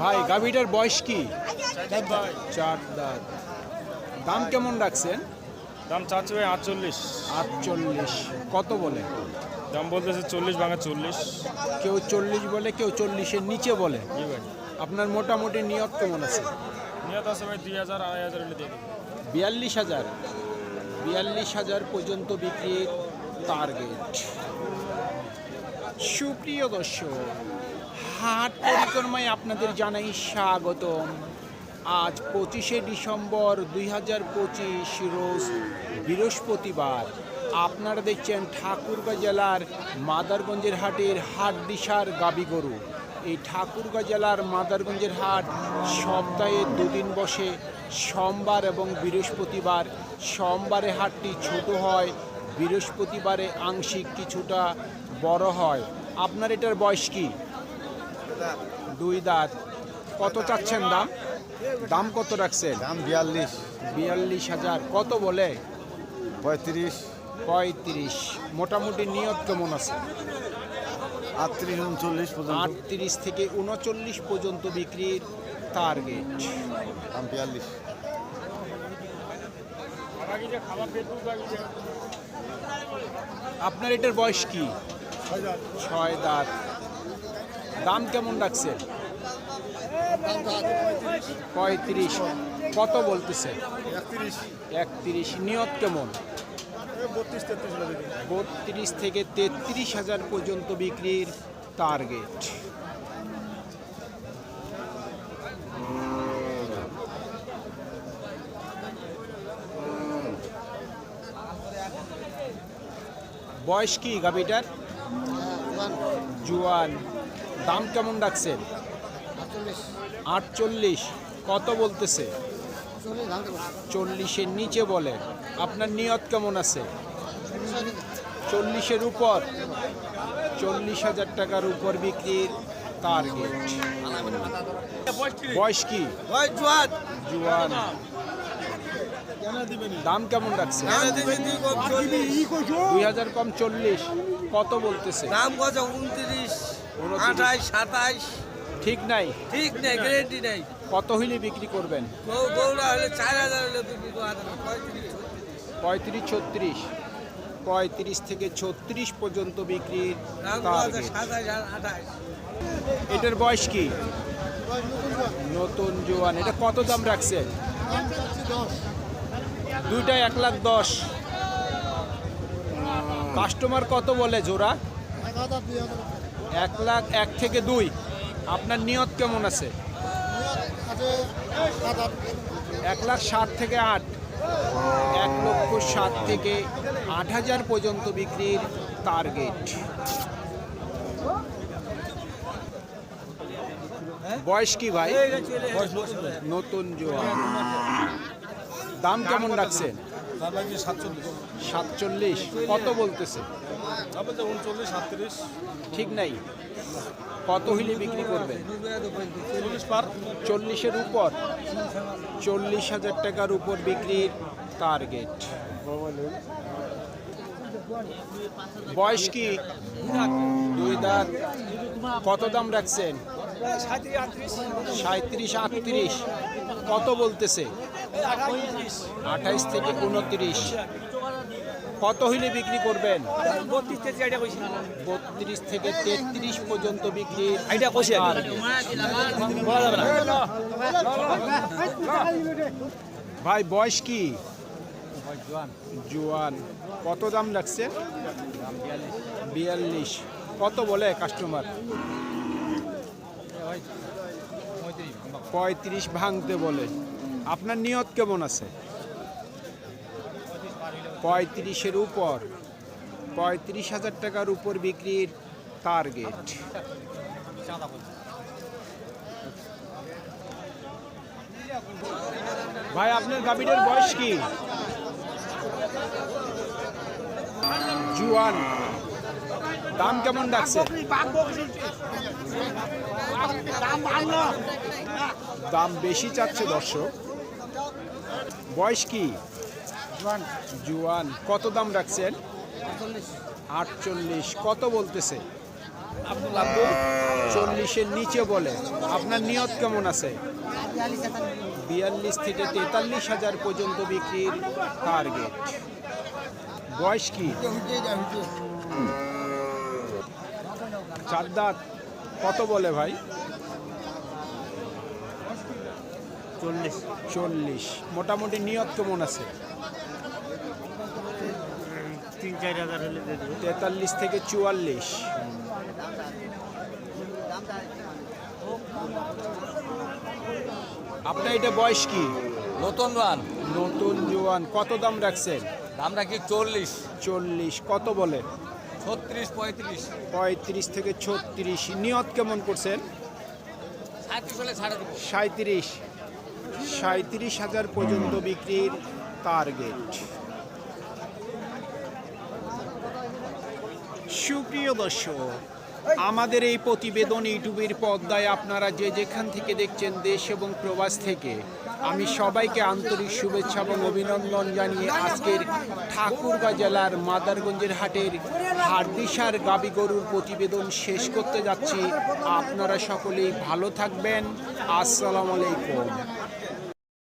ভাই গাভীটার বয়স কি? চার দাঁত। দাম কেমন রাখছেন? দাম চাচ্ছে ভাই আটচল্লিশ। আটচল্লিশ। কত বলে? দাম বলতেছে চল্লিশ ভাঙা চল্লিশ। কেউ চল্লিশ বলে কেউ চল্লিশের নিচে বলে। আপনার মোটামুটি নিয়ত কেমন আছে? নিয়ত আছে ভাই দুই হাজার আড়াই হাজার বিয়াল্লিশ হাজার। বিয়াল্লিশ হাজার পর্যন্ত বিক্রির টার্গেট সুপ্রিয় দর্শক হাট পরিক্রমায় আপনাদের জানাই স্বাগতম। আজ পঁচিশে ডিসেম্বর দুই হাজার পঁচিশ রোজ বৃহস্পতিবার। আপনারা দেখছেন ঠাকুরগাঁ জেলার মাদারগঞ্জের হাটের হাট দিশার গাবি গরু। এই ঠাকুরগাঁ জেলার মাদারগঞ্জের হাট সপ্তাহে দুদিন বসে। সোমবার এবং বৃহস্পতিবার সোমবারে হাটটি ছোট হয়, বৃহস্পতিবারে আংশিক কিছুটা বড় হয়। আপনার এটার বয়স কি? দুই দাঁত। কত চাচ্ছেন দাম? দাম কত রাখছেন? দাম বিয়াল্লিশ। বিয়াল্লিশ হাজার। কত বলে? পঁয়ত্রিশ। পঁয়ত্রিশ। মোটামুটি নিয়ত কেমন আছে? আটত্রিশ উনচল্লিশ পর্যন্ত। আটত্রিশ থেকে উনচল্লিশ পর্যন্ত বিক্রির টার্গেট দাম বিয়াল্লিশ। আপনার এটার বয়স কি? ছয় দাঁত। দাম কেমন রাখছে? পঁয়ত্রিশ। কত বলতেছে? একত্রিশ। নিয়ত কেমন? বত্রিশ বত্রিশ থেকে তেত্রিশ হাজার পর্যন্ত বিক্রির টার্গেট বয়স কি গাবিটার জুয়ান দাম কেমন রাখছেন আটচল্লিশ। কত বলতেছে? চল্লিশের নিচে বলে আপনার নিয়ত কেমন আছে? চল্লিশের উপর চল্লিশ হাজার টাকার উপর বিক্রির টার্গেট বয়স কি? জুয়ান। দাম কেমন রাখছে? দুই হাজার কম চল্লিশ। কত বলতেছে? দাম কত? উনত্রিশ। আঠাইশ সাতাইশ ঠিক নাই? ঠিক নাই গ্যারেন্টি নাই। কত হইলে বিক্রি করবেন? হলে চার হাজার হলে বিক্রি পঁয়ত্রিশ ছত্রিশ। পঁয়ত্রিশ থেকে ছত্রিশ পর্যন্ত বিক্রির আঠাইশ এটার বয়স কি? নতুন জোয়ান। এটা কত দাম রাখছেন দুইটা এক লাখ দশ। কাস্টমার কত বলে জোড়া? এক লাখ এক থেকে দুই। আপনার নিয়ত কেমন আছে? এক লাখ ষাট থেকে আট। এক লক্ষ ষাট থেকে আট হাজার পর্যন্ত বিক্রির টার্গেট বয়স কি ভাই? নতুন জোয়ান দাম কেমন রাখছেন? সাতচল্লিশ। কত বলতেছে? ঠিক নাই। কত হইলে বিক্রি করবেন? চল্লিশের উপর। চল্লিশ হাজার টাকার উপর বিক্রির টার্গেট। বয়স কি? দুই দাঁত। কত দাম রাখছেন? সাঁত্রিশ আটত্রিশ। কত বলতেছে? আঠাইশ থেকে উনত্রিশ। কত হইলে বিক্রি করবেন? বত্রিশ থেকে তেত্রিশ পর্যন্ত বিক্রি। ভাই বয়স কি? জোয়ান। কত দাম লাগছে? বিয়াল্লিশ। কত বলে কাস্টমার? পঁয়ত্রিশ ভাঙতে বলে। আপনার নিয়ত কেমন আছে? পঁয়ত্রিশের উপর। পঁয়ত্রিশ হাজার টাকার উপর বিক্রির টার্গেট ভাই, আপনার গাভীটার বয়স কি? জুয়ান। দাম কেমন ডাকছে? দাম বেশি চাচ্ছে দর্শক। বয়স কি? জুয়ান। কত দাম রাখছেন? আটচল্লিশ। কত বলতেছে? চল্লিশের নিচে বলে। আপনার নিয়ত কেমন আছে? বিয়াল্লিশ থেকে তেতাল্লিশ হাজার পর্যন্ত বিক্রির টার্গেট বয়স কি? চার দাঁত। কত বলে ভাই? চল্লিশ। চল্লিশ। মোটামুটি নিয়ত কেমন আছে? তিন চার হাজার হলে তেতাল্লিশ থেকে চুয়াল্লিশ। আপনার এটা বয়স কি? নতুন রান নতুন জোয়ান। কত দাম রাখছেন? দাম রাখি চল্লিশ। চল্লিশ। কত বলে? ছত্রিশ পঁয়ত্রিশ। পঁয়ত্রিশ থেকে ছত্রিশ। নিয়ত কেমন করছেন? সাঁত্রিশ সাঁত্রিশ। সাঁত্রিশ হাজার পর্যন্ত বিক্রির টার্গেট সুপ্রিয় দর্শক, আমাদের এই প্রতিবেদন ইউটিউবের পর্দায় আপনারা যে যেখান থেকে দেখছেন দেশ এবং প্রবাস থেকে, আমি সবাইকে আন্তরিক শুভেচ্ছা এবং অভিনন্দন জানিয়ে আজকের ঠাকুরগাঁ জেলার মাদারগঞ্জের হাটের হাড্ডিসার গাবি গরুর প্রতিবেদন শেষ করতে যাচ্ছি। আপনারা সকলেই ভালো থাকবেন। আসসালামু আলাইকুম।